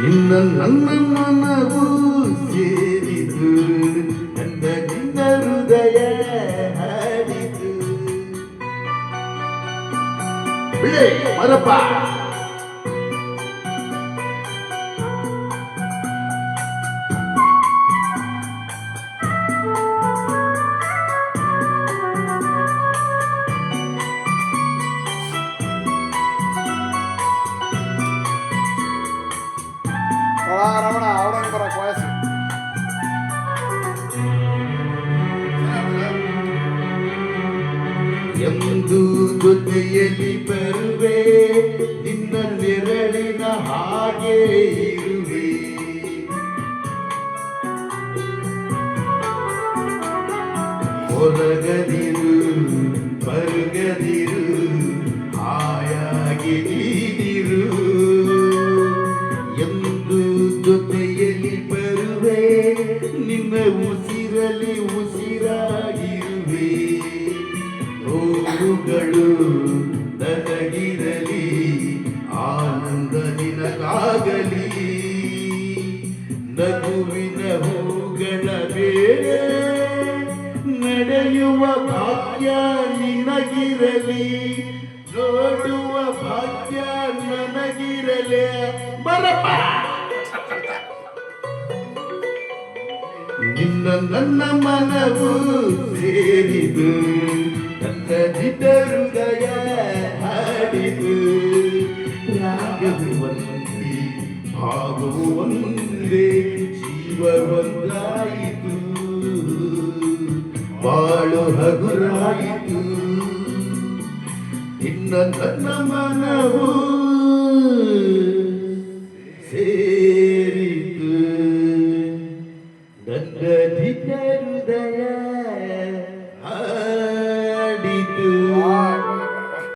ನಿನ್ನ ನನ್ನ ಮನವು ಸೇರಿತು ನನ್ನ ನಿನ್ನ ಹೃದಯ ಹಾಡಿತು ಬಿಳೆ ಮರಪ್ಪ ಬರೋಕೆ ವಯಸ್ಸು ಎಂದು ಜೊತೆಯಲ್ಲಿ ಬರುವೆ ನಿನ್ನ ನೆರಳಿನ ಹಾಗೆ ಇರುವೆ. ಹೊರಗದಿರು ಬರುಗದಿರು ಉಸಿರಲಿ ಉಸಿರಾಗಿರುವೆ. ನೋವುಗಳು ನನಗಿರಲಿ, ಆನಂದ ನಿನಗಾಗಲಿ. ನಗುವಿನ ಹೂಗಳ ಬೇರೆ ನಡೆಯುವ ಭಾಗ್ಯ ನಿನಗಿರಲಿ. ನೋಡುವ ಭಾಗ್ಯ ನನಗಿರಲಿ. ಬರಪ್ಪ! ನಿನ್ನ ನನ್ನ ಮನವು ಸೇರಿದು, ನನ್ನ ಹೃದಯ ಹಾಡಿದು. ರಾಗವು ಒಂದೇ ಭಾಗವು ಒಂದೇ ಜೀವ ಬಾಳು ಹಗುರಾಯಿತು. ನಿನ್ನ ನನ್ನ ಮನವು ಸೇರಿತು